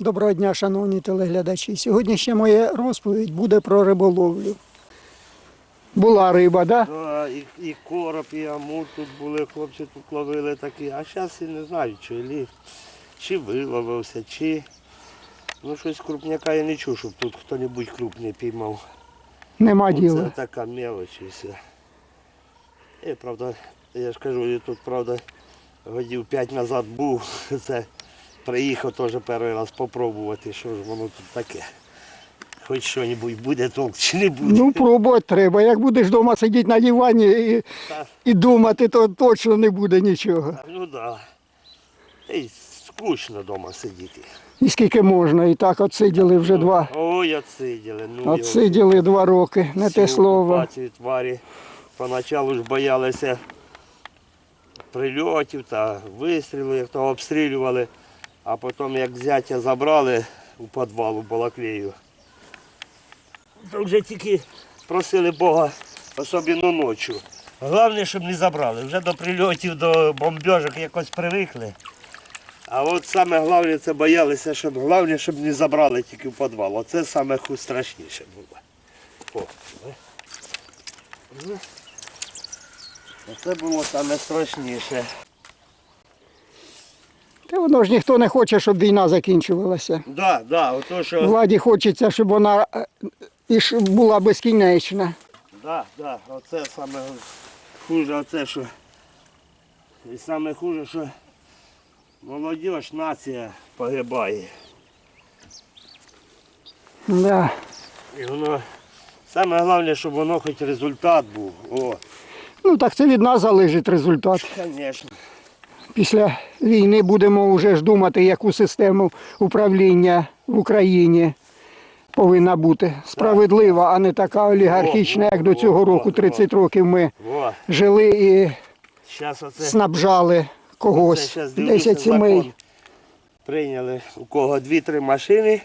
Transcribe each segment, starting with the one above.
Доброго дня, шановні телеглядачі. Сьогоднішня моя розповідь буде про риболовлю. Була риба, да? Да, і, і короб, і амур тут були, хлопці тут ловили такі. А зараз я не знаю, чи лів, чи виловився, чи. Ну щось крупняка я не чув, щоб тут хто-небудь крупний піймав. Нема Оце діла. така мелоч і все. І, правда, я ж кажу, я тут, правда, годів п'ять назад був. Це приїхав теж перший раз попробувати, що ж воно тут таке. Хоч щось буде толк чи не буде. Ну, пробувати треба. Як будеш вдома сидіти на дивані і, і думати, то точно не буде нічого. ну так. Да. Та скучно вдома сидіти. І скільки можна, і так отсиділи вже два. Ой, отсиділи. Ну, Отсиділи два роки, не те слово. Окупацію тварі. Поначалу ж боялися прильотів та вистрілів, як то обстрілювали, а потім як зятя забрали у підвал у Балаклею. То вже тільки просили Бога, особливо ночі. Головне, щоб не забрали. Вже до прильотів, до бомбежок якось привикли. А от саме головне це боялися, щоб головне, щоб не забрали тільки в підвал. Оце саме страшніше було. О, Оце було саме страшніше. Та воно ж ніхто не хоче, щоб війна закінчувалася. Да, да, ото що. Владі хочеться, щоб вона е, і ж була безкінечна. Да, да, оце саме хуже, оце що. І саме хуже, що молодіж, нація погибає. Да. І воно саме головне, щоб воно хоч результат був. О, Ну так це від нас залежить результат. звісно. Після війни будемо вже ж думати, яку систему управління в Україні повинна бути справедлива, а не така олігархічна, як до цього року. 30 років ми жили і снабжали когось. 10 сімей. Прийняли у кого дві-три машини,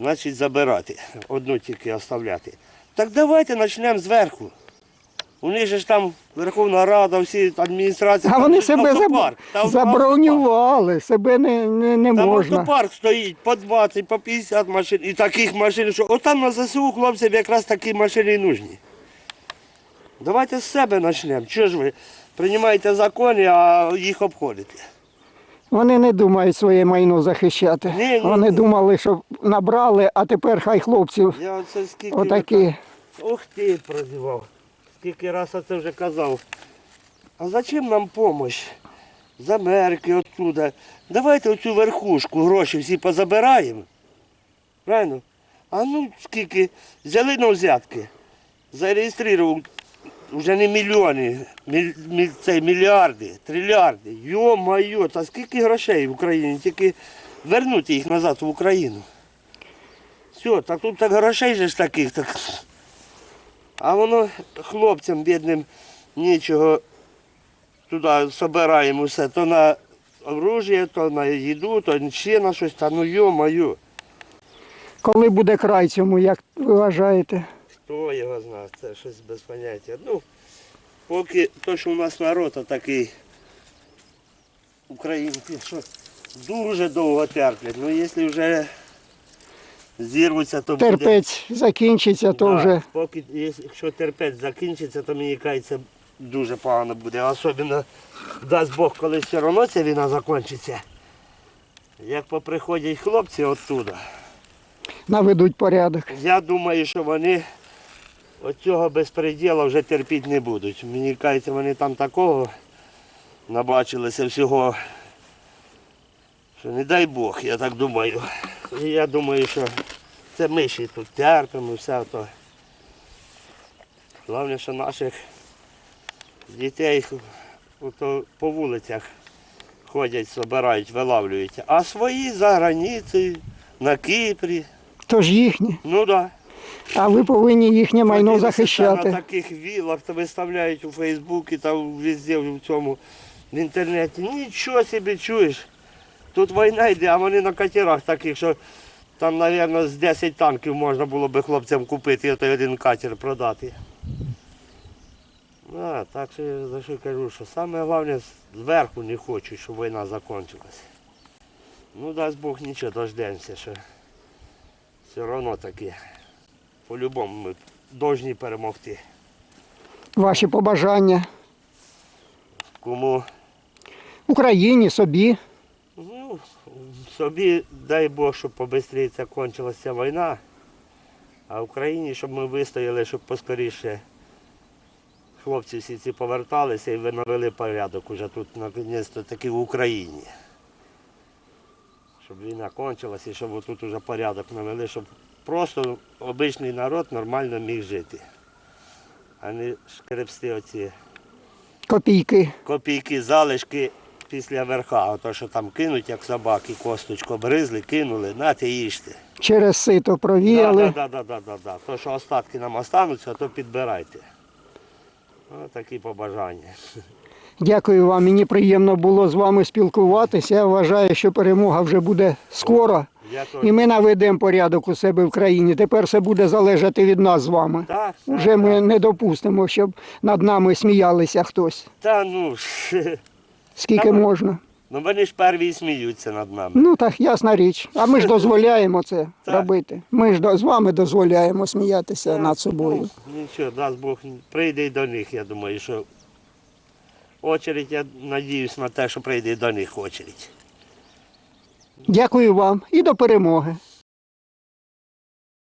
значить забирати. Одну тільки оставляти. Так давайте почнемо зверху. У них же ж там Верховна Рада, всі адміністрації. А там вони себе заб- автопарк, там забронювали, себе не, не, не Там можна. автопарк стоїть по 20, по 50 машин. І таких машин, що отам на ЗСУ хлопцям якраз такі машини і нужні. Давайте з себе почнемо. Чого ж ви приймаєте закони, а їх обходите? Вони не думають своє майно захищати. Ні, ні, Вони ні. думали, що набрали, а тепер хай хлопців Я оце скільки. отакі. Ух ти, прозівав. Скільки раз оце вже казав. А зачем нам допомога? З Америки, оттуда. Давайте оцю верхушку гроші всі позабираємо. Правильно? А ну скільки взяли на взятки, зареєстрував вже не мільйони, міль, міль, це мільярди, трильярди. Йо-майо, та скільки грошей в Україні, тільки вернути їх назад в Україну. Все, так тут так грошей же ж таких, так. А воно хлопцям бідним нічого туди збираємо все, то на оружие, то на їду, то ще на щось, та ну йо-моє. Коли буде край цьому, як ви вважаєте? Хто його знає, це щось без поняття. Ну, поки то, що у нас народ такий українці, що дуже довго терплять. Ну, якщо вже зірвуться, то буде. Терпець закінчиться, то Да, вже Поки, якщо терпець закінчиться, то мені кажеться, дуже погано буде. Особливо, дасть Бог, коли все одно ця війна закінчиться. Як поприходять хлопці оттуда, наведуть порядок. я думаю, що вони оцього безпреділу вже терпіти не будуть. Мені кажеться, вони там такого набачилися всього, що не дай Бог, я так думаю. І я думаю, що це ми ще тут терпимо, все то. Головне, що наших дітей по вулицях ходять, збирають, вилавлюють. А свої за границею, на Кіпрі. То ж їхні. Ну так. Да. А ви повинні їхнє майно Подивися, захищати. На таких вілах то виставляють у Фейсбуці та везде в цьому в інтернеті. Нічого собі чуєш. Тут війна йде, а вони на катерах таких, що там, мабуть, з 10 танків можна було би хлопцям купити і той один катер продати. А, так що я за що кажу, що саме головне зверху не хочуть, щоб війна закінчилася. Ну, дасть Бог нічого, дождемося, що все одно таки. По-любому ми повинні перемогти. Ваші побажання Кому Україні, собі. Собі дай Бог, щоб побистріше кончилася війна, а Україні, щоб ми вистояли, щоб поскоріше хлопці всі ці поверталися і виновили порядок уже тут наконець-то таки в Україні. Щоб війна кончилася і щоб тут уже порядок навели, щоб просто обичний народ нормально міг жити. А не шкребсти оці Копійки. копійки, залишки після верха. Ото, що там кинуть, як собаки, косточку обризли, кинули, нате їжте. Через сито провіяли. да, да, да, да, да, да. То, що остатки нам остануться, то підбирайте. Ось такі побажання. Дякую вам. Мені приємно було з вами спілкуватися. Я вважаю, що перемога вже буде скоро. І ми наведемо порядок у себе в країні. Тепер все буде залежати від нас з вами. Так, так, Уже ми так. не допустимо, щоб над нами сміялися хтось. Та ну, Скільки Та можна. ну вони ж перві і сміються над нами. Ну так, ясна річ. А ми ж дозволяємо це робити. Ми ж з вами дозволяємо сміятися над собою. Ну, нічого, дасть Бог, прийде і до них, я думаю, що очередь, я надіюсь на те, що прийде і до них очередь. Дякую вам і до перемоги.